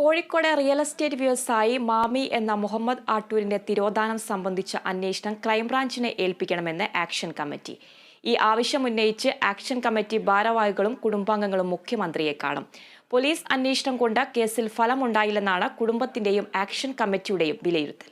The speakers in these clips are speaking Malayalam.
കോഴിക്കോട് റിയൽ എസ്റ്റേറ്റ് വ്യവസായി മാമി എന്ന മുഹമ്മദ് ആട്ടൂരിന്റെ തിരോധാനം സംബന്ധിച്ച അന്വേഷണം ക്രൈംബ്രാഞ്ചിനെ ഏൽപ്പിക്കണമെന്ന് ആക്ഷൻ കമ്മിറ്റി. ഈ ആവശ്യം ഉന്നയിച്ച് ആക്ഷൻ കമ്മിറ്റി ഭാരവാഹികളും കുടുംബാംഗങ്ങളും മുഖ്യമന്ത്രിയെ കാണും. പോലീസ് അന്വേഷണം കൊണ്ട് കേസിൽ ഫലമുണ്ടായില്ലെന്നാണ് കുടുംബത്തിന്റെയും ആക്ഷൻ കമ്മിറ്റിയുടെയും വിലയിരുത്തൽ.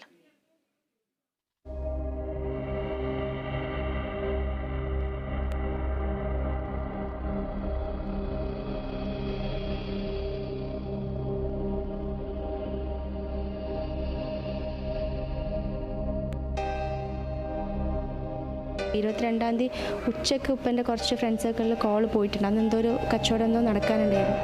ഇരുപത്തിരണ്ടാം തീയതി ഉച്ചയ്ക്ക് ഉപ്പന്റെ കുറച്ച് ഫ്രണ്ട്സ് സർക്കിളിൽ കോൾ പോയിട്ടുണ്ട്. അന്ന് എന്തോ ഒരു കച്ചവടം എന്തോ നടക്കാനുണ്ടായിരുന്നു.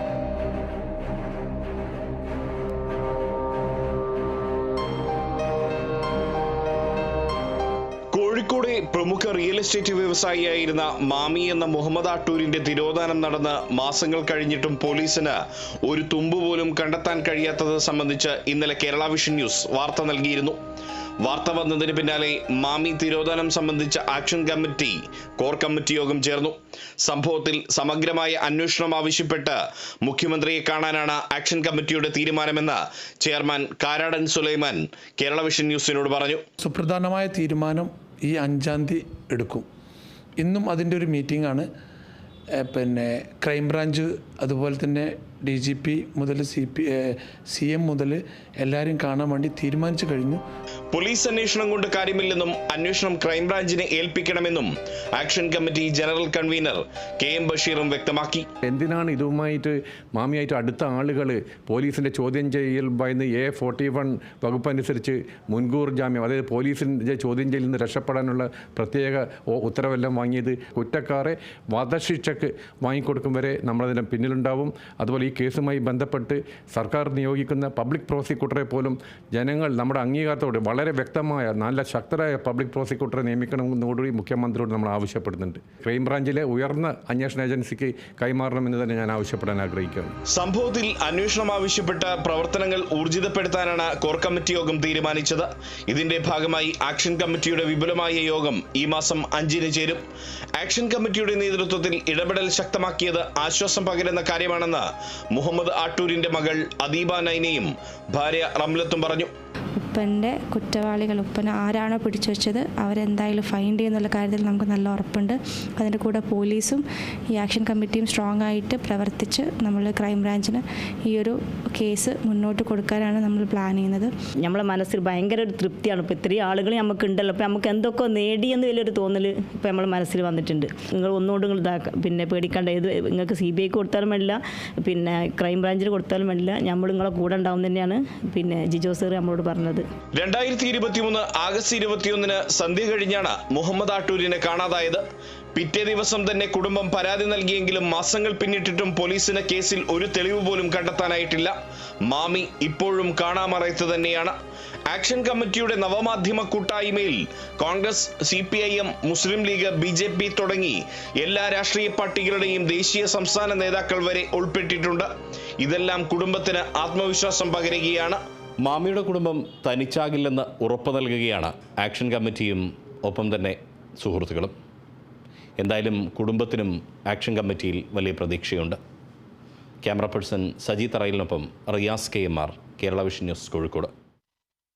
കോഴിക്കോട് പ്രമുഖ റിയൽ എസ്റ്റേറ്റ് വ്യവസായിയായിരുന്ന മാമി എന്ന മുഹമ്മദ് ആട്ടൂരിന്റെ തിരോധാനം നടന്ന് മാസങ്ങൾ കഴിഞ്ഞിട്ടും പോലീസിന് ഒരു തുമ്പ് പോലും കണ്ടെത്താൻ കഴിയാത്തത് സംബന്ധിച്ച് ഇന്നലെ കേരള വിഷൻ ന്യൂസ് വാർത്ത നൽകിയിരുന്നു. വാർത്ത വന്നതിന് പിന്നാലെ മാമി തിരോധാനം സംബന്ധിച്ച ആക്ഷൻ കമ്മിറ്റി കോർ കമ്മിറ്റി യോഗം ചേർന്നു. സംഭവത്തിൽ സമഗ്രമായ അന്വേഷണം ആവശ്യപ്പെട്ട് മുഖ്യമന്ത്രിയെ കാണാനാണ് ആക്ഷൻ കമ്മിറ്റിയുടെ തീരുമാനമെന്ന് ചെയർമാൻ കാരാടൻ സുലൈമാൻ കേരള വിഷൻ ന്യൂസിനോട് പറഞ്ഞു. സുപ്രധാനമായ തീരുമാനം ഈ അഞ്ചാം തീയതി എടുക്കും. ഇന്നും അതിന്റെ ഒരു മീറ്റിംഗ് ആണ്. പിന്നെ ക്രൈംബ്രാഞ്ച് അതുപോലെ തന്നെ ഡി ജി പി മുതൽ സി പി സി എം മുതൽ എല്ലാവരും കാണാൻ വേണ്ടി തീരുമാനിച്ചു കഴിഞ്ഞു. പോലീസ് അന്വേഷണം കൊണ്ട് കാര്യമില്ലെന്നും അന്വേഷണം ക്രൈംബ്രാഞ്ചിനെ ഏൽപ്പിക്കണമെന്നും action committee general convener K M ബഷീറും വ്യക്തമാക്കി. എന്തിനാണ് ഇതുമായിട്ട് മാമിയായിട്ട് അടുത്ത ആളുകൾ പോലീസിന്റെ ചോദ്യം ചെയ്യൽ ഭയന്ന് എ ഫോർട്ടി വൺ വകുപ്പ് അനുസരിച്ച് മുൻകൂർ ജാമ്യം അതായത് പോലീസിന്റെ ചോദ്യം ചെയ്യലിൽ നിന്ന് രക്ഷപ്പെടാനുള്ള പ്രത്യേക ഉത്തരവെല്ലാം വാങ്ങിയത് കുറ്റക്കാരെ വധശിക്ഷക്ക് വാങ്ങിക്കൊടുക്കും വരെ നമ്മളതിന് പിന്നിലുണ്ടാവും. അതുപോലെ ഈ കേസുമായി ബന്ധപ്പെട്ട് സർക്കാർ നിയോഗിക്കുന്ന പബ്ലിക് പ്രോസിക്യൂട്ടറെ പോലും ജനങ്ങൾ നമ്മുടെ അംഗീകാരത്തോടെ വളരെ വ്യക്തമായ നല്ല ശക്തരായ പബ്ലിക് പ്രോസിക്യൂട്ടറെ നിയമിക്കണമെന്നോടുകൂടി മുഖ്യമന്ത്രിയോട് നമ്മൾ ആവശ്യപ്പെടുന്നുണ്ട്. ക്രൈംബ്രാഞ്ചിലെ ഉയർന്ന അന്വേഷണ ഏജൻസിക്ക് കൈമാറണമെന്ന് തന്നെ ഞാൻ ആവശ്യപ്പെടാൻ ആഗ്രഹിക്കുകയാണ് സംഭവത്തിൽ അന്വേഷണം ആവശ്യപ്പെട്ട പ്രവർത്തനങ്ങൾ ഊർജിതപ്പെടുത്താനാണ് കോർ കമ്മിറ്റി യോഗം തീരുമാനിച്ചത്. ഇതിന്റെ ഭാഗമായി ആക്ഷൻ കമ്മിറ്റിയുടെ വിപുലമായ യോഗം ഈ മാസം അഞ്ചിന് ചേരും. ആക്ഷൻ കമ്മിറ്റിയുടെ നേതൃത്വത്തിൽ ഇടപെടൽ ശക്തമാക്കിയത് ആശ്വാസം പകരുന്ന കാര്യമാണെന്ന് മുഹമ്മദ് ആട്ടൂരിന്റെ മകൾ അദീബ നൈനയും ഭാര്യ റംലത്തും പറഞ്ഞു. ഉപ്പന്റെ കുറ്റവാളികൾ ഉപ്പനെ ആരാണോ പിടിച്ചു വെച്ചത് അവരെന്തായാലും ഫൈൻഡ് ചെയ്യുന്നുള്ള കാര്യത്തിൽ നമുക്ക് നല്ല ഉറപ്പുണ്ട്. അതിന്റെ കൂടെ പോലീസും ഈ ആക്ഷൻ കമ്മിറ്റിയും സ്ട്രോങ് ആയിട്ട് പ്രവർത്തിച്ച് നമ്മൾ ക്രൈംബ്രാഞ്ചിന് ഈ ഒരു കേസ് മുന്നോട്ട് കൊടുക്കാനാണ് നമ്മൾ പ്ലാൻ ചെയ്യുന്നത്. നമ്മളെ മനസ്സിൽ ഭയങ്കര ഒരു തൃപ്തിയാണ്. ഇപ്പോൾ ഇത്രയും ആളുകൾ നമുക്ക് ഉണ്ടല്ലോ. അപ്പോൾ നമുക്ക് എന്തൊക്കെ നേടിയെന്ന് വലിയൊരു തോന്നൽ ഇപ്പോൾ നമ്മളെ മനസ്സിൽ വന്നിട്ടുണ്ട്. നിങ്ങൾ ഒന്നുകൊണ്ട് നിങ്ങൾ ഇതാക്ക. പിന്നെ പേടിക്കേണ്ട. ഏത് നിങ്ങൾക്ക് സി ബി ഐക്ക് കൊടുത്താലും വേണ്ടില്ല. പിന്നെ ക്രൈം ബ്രാഞ്ചിന് കൊടുത്താലും വേണ്ടില്ല. നമ്മൾ നിങ്ങളെ കൂടെ ഉണ്ടാവും തന്നെയാണ്. പിന്നെ ജിജോ സാർ നമ്മളോട് പറഞ്ഞത്. രണ്ടായിരത്തി ഇരുപത്തിമൂന്ന് ആഗസ്റ്റ് ഇരുപത്തിയൊന്നിന് സന്ധ്യ കഴിഞ്ഞാണ് മുഹമ്മദ് ആട്ടൂരിനെ കാണാതായത്. പിറ്റേ ദിവസം തന്നെ കുടുംബം പരാതി നൽകിയെങ്കിലും മാസങ്ങൾ പിന്നിട്ടിട്ടും പോലീസിന് കേസിൽ ഒരു തെളിവ് പോലും കണ്ടെത്താനായിട്ടില്ല. മാമി ഇപ്പോഴും കാണാമറയത്ത് തന്നെയാണ്. ആക്ഷൻ കമ്മിറ്റിയുടെ നവമാധ്യമ കൂട്ടായ്മയിൽ Congress C P I M Muslim League B J P തുടങ്ങി എല്ലാ രാഷ്ട്രീയ പാർട്ടികളുടെയും ദേശീയ സംസ്ഥാന നേതാക്കൾ വരെ ഉൾപ്പെട്ടിട്ടുണ്ട്. ഇതെല്ലാം കുടുംബത്തിന് ആത്മവിശ്വാസം പകരുകയാണ്. മാമിയുടെ കുടുംബം തനിച്ചാകില്ലെന്ന് ഉറപ്പ് നൽകുകയാണ് ആക്ഷൻ കമ്മിറ്റിയും ഒപ്പം തന്നെ സുഹൃത്തുക്കളും. എന്തായാലും കുടുംബത്തിനും ആക്ഷൻ കമ്മിറ്റിയിൽ വലിയ പ്രതീക്ഷയുണ്ട്. Camera person Saji തറയിലിനൊപ്പം Riyas K M R Kerala vision news Kozhikode.